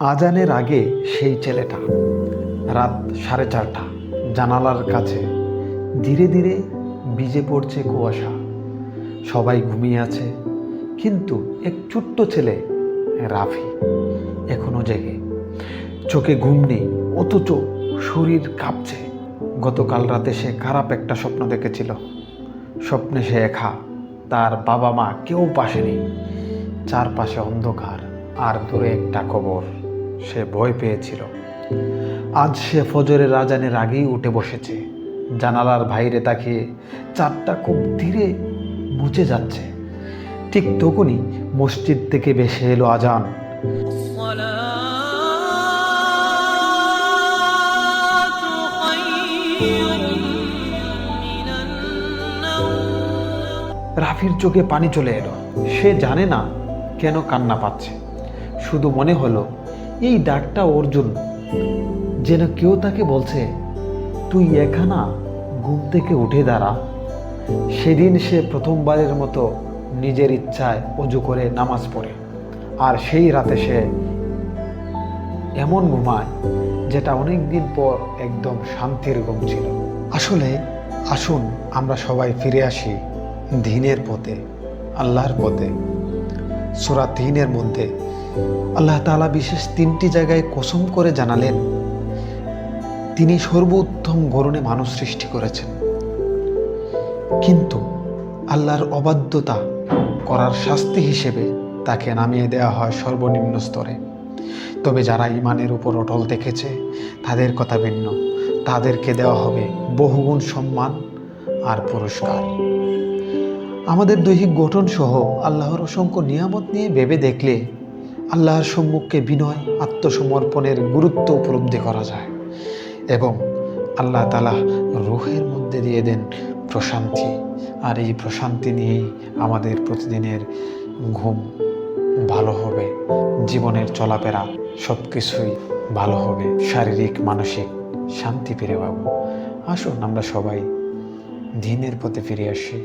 আজানের আগে সেই ছেলেটা, রাত সাড়ে চারটা, জানালার কাছে। ধীরে ধীরে ভিজে পড়ছে কুয়াশা। সবাই ঘুমিয়ে আছে, কিন্তু এক ছোট্ট ছেলে, রাফি, এখনও জেগে। চোখে ঘুম নেই, অথচ শরীর কাঁপছে। গতকাল রাতে সে খারাপ একটা স্বপ্ন দেখেছিল। স্বপ্নে সে একা, তার বাবা মা কেউ পাশে নেই চারপাশে অন্ধকার, আর দূরে একটা কবর। সে ভয় পেয়েছিল। আজ সে ফজরের রাজানের আগেই উঠে বসেছে। জানালার বাইরে তাকে চারটা খুব ধীরে বুঝে যাচ্ছে। ঠিক তখনই মসজিদ থেকে বেসে এলো আজান। রাফির চোখে পানি চলে এলো। সে জানে না কেন কান্না পাচ্ছে। শুধু মনে হলো এই ডাকটা ওর জন্য। যেন কেউ তাকে বলছে, তুই এখানা ঘুম থেকে উঠে দাঁড়া। সেদিন সে প্রথমবারের মতো নিজের ইচ্ছায় অজু করে নামাজ পড়ে। আর সেই রাতে সে এমন ঘুমায়, যেটা অনেক দিন পর একদম শান্তির ঘুম ছিল। আসলে, আসুন আমরা সবাই ফিরে আসি দিনের পথে, আল্লাহর পথে। সুরা তিনের মধ্যে আল্লাহ তালা বিশেষ তিনটি জায়গায় কসম করে জানালেন, তিনি সর্বোত্তম গরণে মানুষ সৃষ্টি করেছেন। কিন্তু আল্লাহর অবাধ্যতা করার শাস্তি হিসেবে তাকে নামিয়ে দেওয়া হয় সর্বনিম্ন স্তরে। তবে যারা ইমানের উপর অটল দেখেছে, তাদের কথা ভিন্ন। তাদেরকে দেওয়া হবে বহুগুণ সম্মান আর পুরস্কার। আমাদের দৈহিক গঠন সহ আল্লাহর অসংখ্য নিয়ামত নিয়ে ভেবে দেখলে আল্লাহর সম্মুখে বিনয়, আত্মসমর্পণের গুরুত্ব উপলব্ধি করা যায় এবং আল্লাহ তালা রুহের মধ্যে দিয়ে দেন প্রশান্তি আর এই প্রশান্তি নিয়েই আমাদের প্রতিদিনের ঘুম ভালো হবে, জীবনের চলাফেরা সব কিছুই ভালো হবে, শারীরিক, মানসিক শান্তি ফিরে পাবো। আসুন আমরা সবাই দিনের পথে ফিরে আসি।